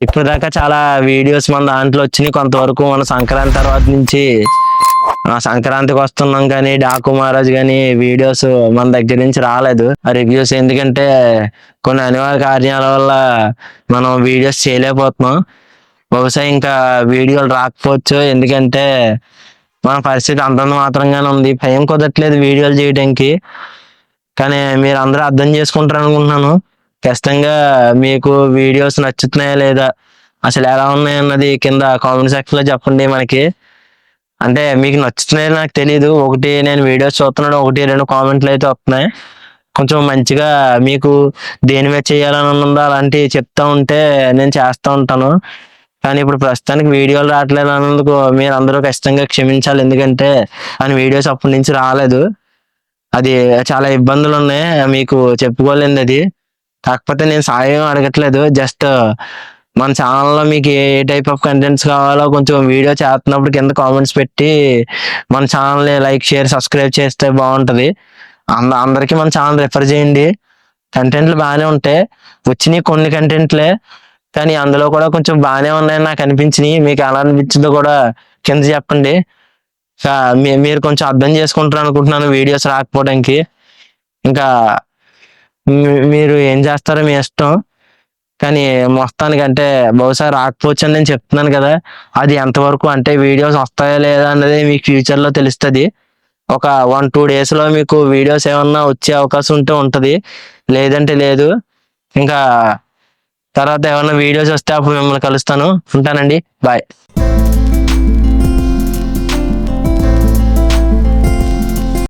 ఇప్పుడు దాకా చాలా వీడియోస్ మన దాంట్లో వచ్చినాయి. కొంతవరకు మన సంక్రాంతి తర్వాత నుంచి సంక్రాంతికి వస్తున్నాం కానీ డాకు మహారాజ్ కానీ వీడియోస్ మన దగ్గర నుంచి రాలేదు. ఆ రివ్యూస్ ఎందుకంటే కొన్ని అనివార్య కారణాల వల్ల మనం వీడియోస్ చేయలేకపోతున్నాం. బహుశా ఇంకా వీడియోలు రాకపోవచ్చు. ఎందుకంటే మన పరిస్థితి అంతంత మాత్రంగానే ఉంది. భయం కుదరట్లేదు వీడియోలు చేయడానికి. కానీ మీరు అందరూ అర్థం చేసుకుంటారు అనుకుంటున్నాను ఖచ్చితంగా మీకు వీడియోస్ నచ్చుతున్నాయా లేదా? అసలు ఎలా ఉన్నాయి అన్నది కింద కామెంట్ సెక్షన్లో చెప్పండి మనకి. అంటే మీకు నచ్చుతున్నాయో నాకు తెలియదు ఒకటి నేను వీడియోస్ చూస్తున్నాడు ఒకటి రెండు కామెంట్లు అయితే వస్తున్నాయి. కొంచెం మంచిగా మీకు దేని మీద చేయాలని ఉందో అలాంటివి చెప్తా ఉంటే నేను చేస్తూ ఉంటాను. కానీ ఇప్పుడు ప్రస్తుతానికి వీడియోలు రావట్లేదు అన్నందుకు మీరు అందరూ ఖచ్చితంగా క్షమించాలి. ఎందుకంటే ఆయన వీడియోస్ అప్పటి నుంచి రాలేదు. అది చాలా ఇబ్బందులు ఉన్నాయి. మీకు చెప్పుకోలేదు అది. కాకపోతే నేను సాయం అడగట్లేదు. జస్ట్ మన ఛానల్లో మీకు ఏ టైప్ ఆఫ్ కంటెంట్స్ కావాలో కొంచెం వీడియో చేస్తున్నప్పుడు కింద కామెంట్స్ పెట్టి మన ఛానల్ని లైక్ షేర్ సబ్స్క్రైబ్ చేస్తే బాగుంటుంది. అంద అందరికీ మన ఛానల్ రిఫర్ చేయండి. కంటెంట్లు బాగానే ఉంటాయి. వచ్చినాయి కొన్ని కంటెంట్లే కానీ అందులో కూడా కొంచెం బాగానే ఉన్నాయని నాకు అనిపించినాయి. మీకు ఎలా అనిపించిందో కూడా కింద చెప్పండి. మీరు కొంచెం అర్థం చేసుకుంటారు అనుకుంటున్నాను వీడియోస్ రాకపోవడానికి. ఇంకా మీరు ఏం చేస్తారో మీ ఇష్టం. కానీ మొత్తానికి అంటే బహుశా రాకపోవచ్చు అని నేను చెప్తున్నాను కదా. అది ఎంతవరకు అంటే వీడియోస్ వస్తాయా లేదా అన్నది మీకు ఫ్యూచర్లో తెలుస్తుంది. ఒక వన్ టూ డేస్లో మీకు వీడియోస్ ఏమన్నా వచ్చే అవకాశం ఉంటే ఉంటుంది. లేదంటే లేదు. ఇంకా తర్వాత ఏమన్నా వీడియోస్ వస్తే అప్పుడు మిమ్మల్ని కలుస్తాను. ఉంటానండి. బాయ్.